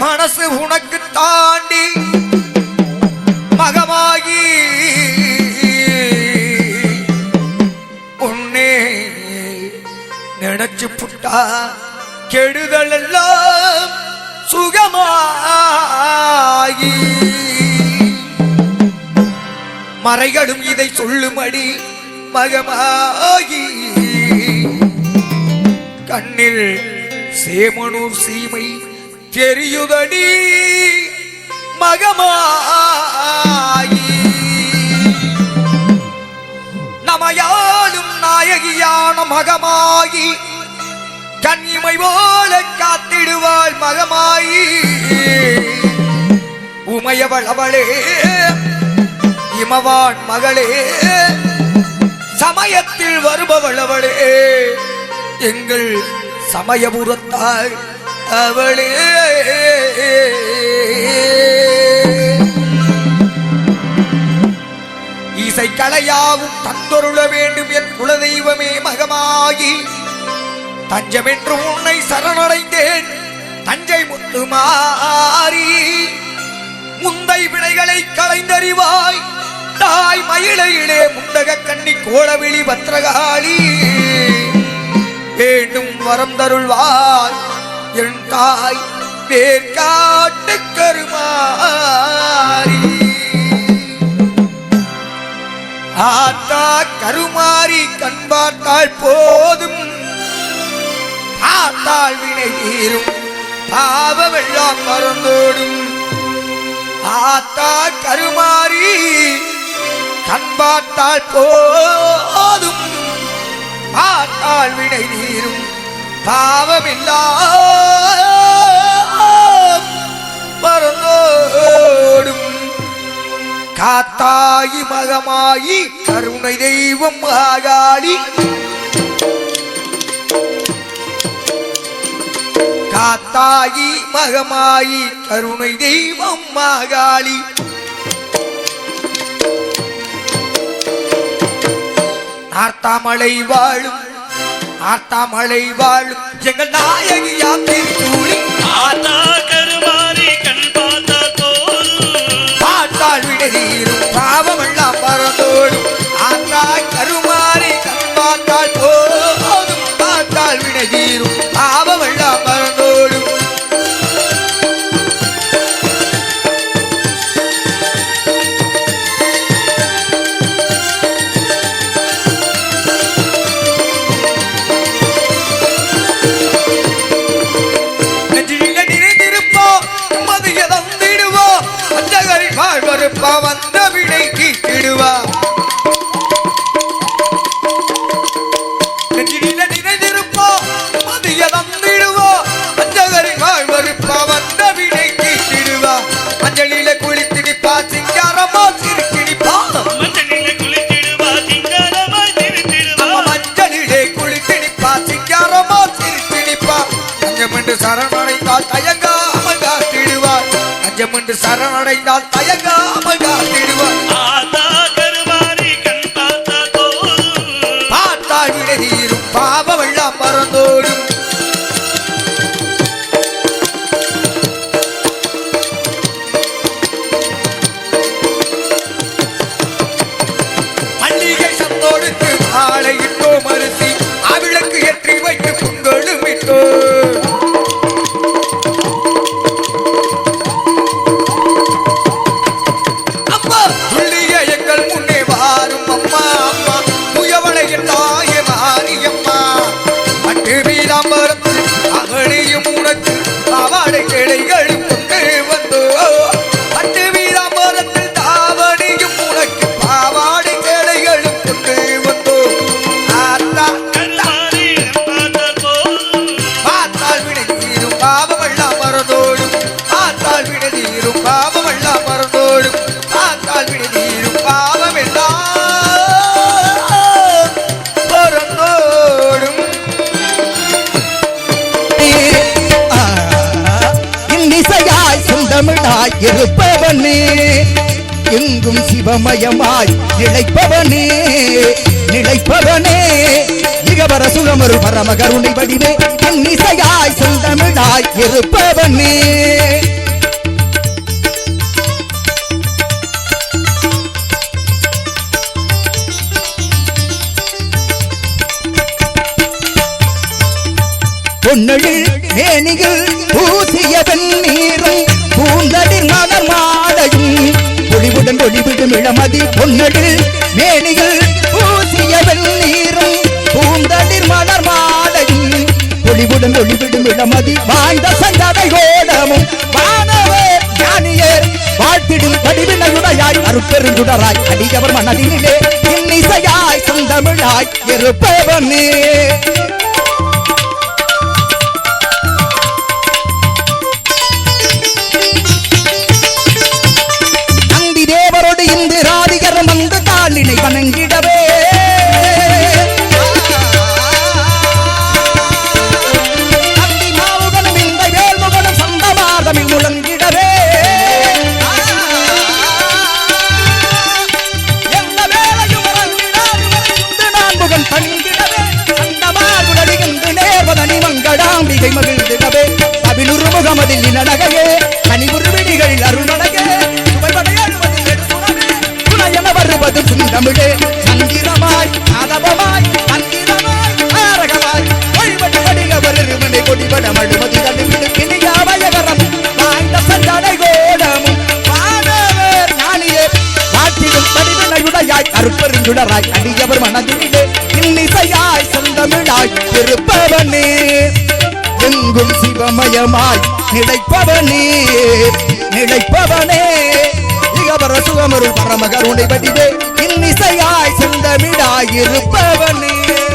மனசு உனக்கு தாண்டி மகமாகி உன்னே நினைச்சு புட்டா கெடுதல் எல்லாம் சுகமாகி. மறைகளும் இதை சொல்லுமடி மகமாகி. கண்ணில் சேமனூர் சீமை தெரியுதடி மகமாயி நமையாலும் நாயகியான மகமாயி கன்னிமை போல காத்திடுவாள் மகமாயி உமையவள் அவளே இமவான் மகளே சமயத்தில் வருபவள் அவளே எங்கள் சமயபுரத்தாய் அவளே. இசை கலையாவும் தந்தொருள வேண்டும் என் குலதெய்வமே மகமாகி தஞ்சமென்று உன்னை சரணடைந்தேன் தஞ்சை முத்துமாரி முந்தை வினைகளை களைந்தறிவாய் தாய் மயிலையிலே முண்டக கண்ணி கோளவிழி பத்திரகாளி. வேண்டும் வரம் தருள்வாய் என் தாய் வேர்காட்டு கருமாரி ஆத்தா கருமாரி கண் போதும். ஆத்தாள் வினை தீரும். பாவமெல்லாம் மறந்தோடும். ஆத்தா கருமாறி கண் போதும். பார்த்தால் வினை தீரும். பாவமில்லா காத்தாயி மகமாயி கருணை தெய்வம் மகாகாளி காத்தாயி மகமாயி கருணை தெய்வம் மகாளி நார்த்தாமலை வாழும் நார்த்தாமலை வாழும் எங்கள் நாயகியாம் திருச்சூழி வந்த விடை கீட்டிடுவா. நெஞ்சில நிறைந்திருப்போ மதிய தந்திடுவோ அஞ்சகரி வாழ்வருப்பா வந்த விடை கீட்டிடுவா. மஞ்சளில குளித்திடிப்பா சிங்காரமா சிரிக்கிடிப்பா மஞ்சளிலே குளித்திடிப்பா சிங்காரமா சிரிக்கிடிப்பா அஞ்சமென்று சரணடைந்தால் தயங்காமல் காத்திடுவார். அஞ்சமென்று சரணடைந்தால் தயங்காமல் இருப்பவனே எங்கும் சிவமயமாய் இழைப்பவனே நிலைப்பவனே. இகவர சுகமரு பரமகருணை வடிவே இன்னிசையாய் செந்தமிழாய் இருப்பவனே பொன்னழில் மேனிகள் பூசிய வெண்ணீரும் பூந்தளிர் மலர் மாலையும் ஒளிவுடன் ஒளிவிடும் இளமதி பொன்னடில் மேனிகள் பூசிய வெண்ணீரும் பூந்தளிர் மலர் மாலையும் ஒளிவுடன் ஒளிவிடும் இளமதி வாழ்ந்த சங்கதை ஓடமும் வானவே ஞானியர் வாழ்த்திடும் படிவினையுடையாய் அருப்பெருந்துடராய் அடியவர் மனதிலே இன்னிசையாய் சந்தமிழாய் இருப்பவனே மதனி நேர்வதனி மங்கடாம்பிகை மகிழ்ந்திடவே. அபிலுரு முகமதில் இனநகையே கனிவுரு விழிகளில் அருணனகே துணையென வருவது சுந்தமிழே சந்திரமாய் ஆதவமாய் மந்திரமாய் ஆரகமாய் வழிபட்டு வடிக வருமனை கொடிபட மழுமதி தடுவிடு கிணியாவயகரம் வாய்ந்த சந்தடை கோடமும் வானவர் அடியவர் மனதிலே சொந்தமிழாய் இருப்பவனே எங்கும் சிவமயமாய் நிலைப்பவனே. நிலைப்பவனே. இகவர சுகமருள் பரமகருணை வடிவே இன்னிசையாய் செந்தமிழாய் இருப்பவனே.